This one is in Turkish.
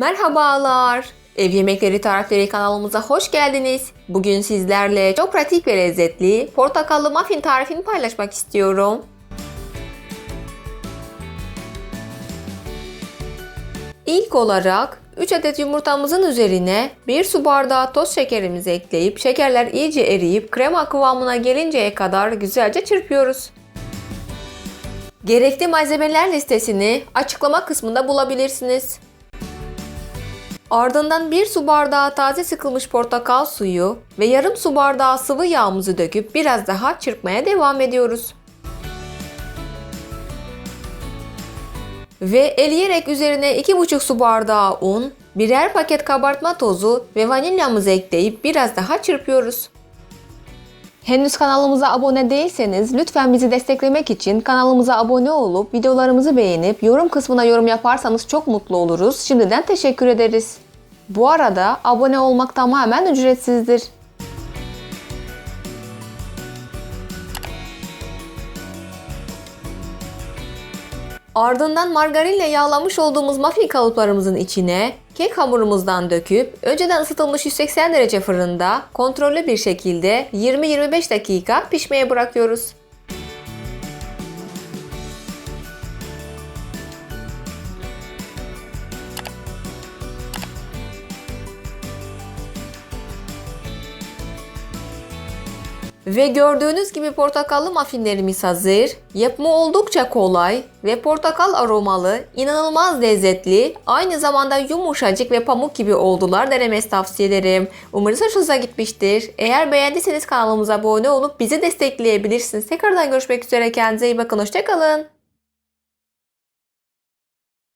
Merhabalar. Ev Yemekleri Tarifleri kanalımıza hoş geldiniz. Bugün sizlerle çok pratik ve lezzetli portakallı muffin tarifini paylaşmak istiyorum. İlk olarak 3 adet yumurtamızın üzerine 1 su bardağı toz şekerimizi ekleyip şekerler iyice eriyip krema kıvamına gelinceye kadar güzelce çırpıyoruz. Gerekli malzemeler listesini açıklama kısmında bulabilirsiniz. Ardından 1 su bardağı taze sıkılmış portakal suyu ve yarım su bardağı sıvı yağımızı döküp biraz daha çırpmaya devam ediyoruz. Ve eleyerek üzerine 2,5 su bardağı un, birer paket kabartma tozu ve vanilyamızı ekleyip biraz daha çırpıyoruz. Henüz kanalımıza abone değilseniz lütfen bizi desteklemek için kanalımıza abone olup videolarımızı beğenip yorum kısmına yorum yaparsanız çok mutlu oluruz. Şimdiden teşekkür ederiz. Bu arada abone olmak tamamen ücretsizdir. Ardından margarinle yağlamış olduğumuz muffin kalıplarımızın içine kek hamurumuzdan döküp önceden ısıtılmış 180 derece fırında kontrollü bir şekilde 20-25 dakika pişmeye bırakıyoruz. Ve gördüğünüz gibi portakallı muffinlerimiz hazır. Yapımı oldukça kolay ve portakal aromalı, inanılmaz lezzetli, aynı zamanda yumuşacık ve pamuk gibi oldular. Denemesi tavsiye ederim. Umarız hoşunuza gitmiştir. Eğer beğendiyseniz kanalımıza abone olup bizi destekleyebilirsiniz. Tekrardan görüşmek üzere. Kendinize iyi bakın. Hoşçakalın.